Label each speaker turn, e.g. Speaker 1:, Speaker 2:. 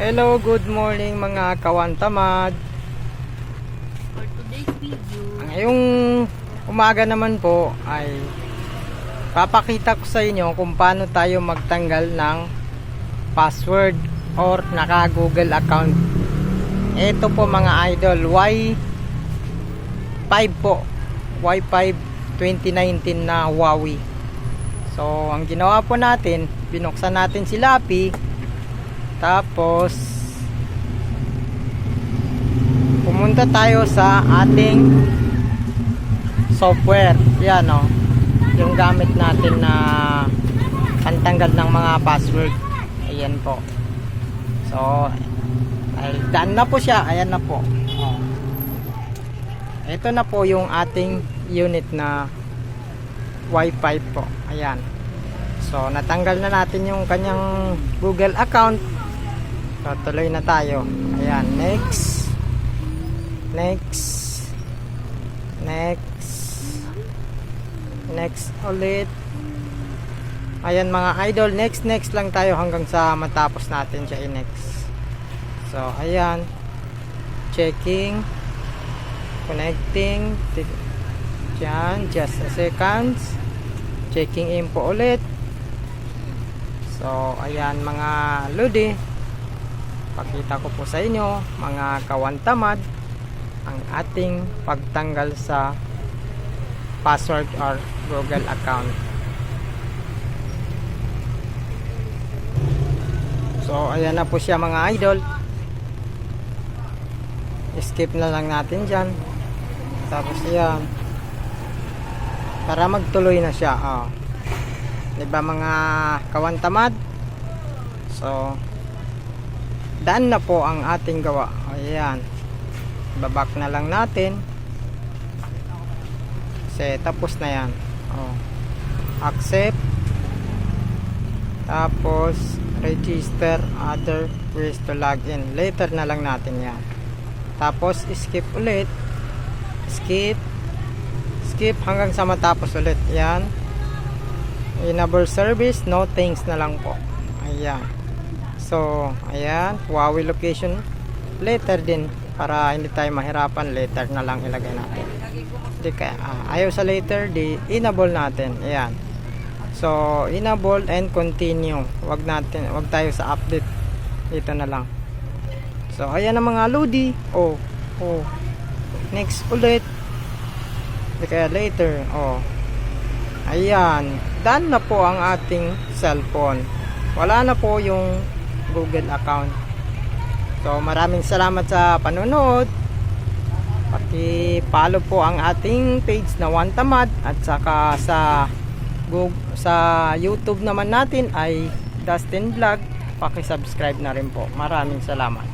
Speaker 1: Hello, good morning mga kawantamad.
Speaker 2: For today's video,
Speaker 1: Ngayong umaga naman po ay papakita ko sa inyo kung paano tayo magtanggal ng password or naka Google account. Ito po mga idol, Y5 po. Y5 2019 na Huawei. So, ang ginawa po natin, binuksan natin si Lapi. Tapos, pumunta tayo sa ating software. Yan o. Yung gamit natin na pantanggal ng mga password. Ayan po. So, ay, daan na po siya. Ayan na po. O. Ito na po yung ating unit na Wi-Fi po. Ayan. So, natanggal na natin yung kanyang Google account. So, tuloy na tayo. Ayan. Next. Next. Next. Next ulit. Ayan mga idol. Next, next lang tayo hanggang sa matapos natin siya i-next. So, ayan. Checking. Connecting. Ti- Diyan. Just a seconds. Checking in po ulit. So, ayan mga lodi. Pakita ko po sa inyo, mga kawantamad, ang ating pagtanggal sa password or Google account. So, ayan na po siya mga idol. Skip na lang natin dyan. Tapos yan. Para magtuloy na siya. Oh. Diba mga kawantamad? So, daan na po ang ating gawa. Ayan. Babak na lang natin. Kasi tapos na yan. Oh. Accept. Tapos, register other ways to log in. Later na lang natin yan. Tapos, skip ulit. Skip. Skip hanggang sa matapos ulit. Yan. Enable service. No thanks na lang po. Ayan. So, ayan. Huawei location. Later din. Para hindi tayo mahirapan. Later na lang ilagay natin. Di kaya, ah, ayaw sa later. Di enable natin. Ayan. So, enable and continue. Wag natin, wag tayo sa update. Dito na lang. So, ayan ang mga lodi. Oh, oh. Next ulit. Di kaya later. Oh. Ayan. Done na po ang ating cellphone. Wala na po yung Google account. So, maraming salamat sa panonood. Paki-follow po ang ating page na One at saka sa Google, sa YouTube naman natin ay Dustin Vlog. Paki-subscribe na rin po. Maraming salamat.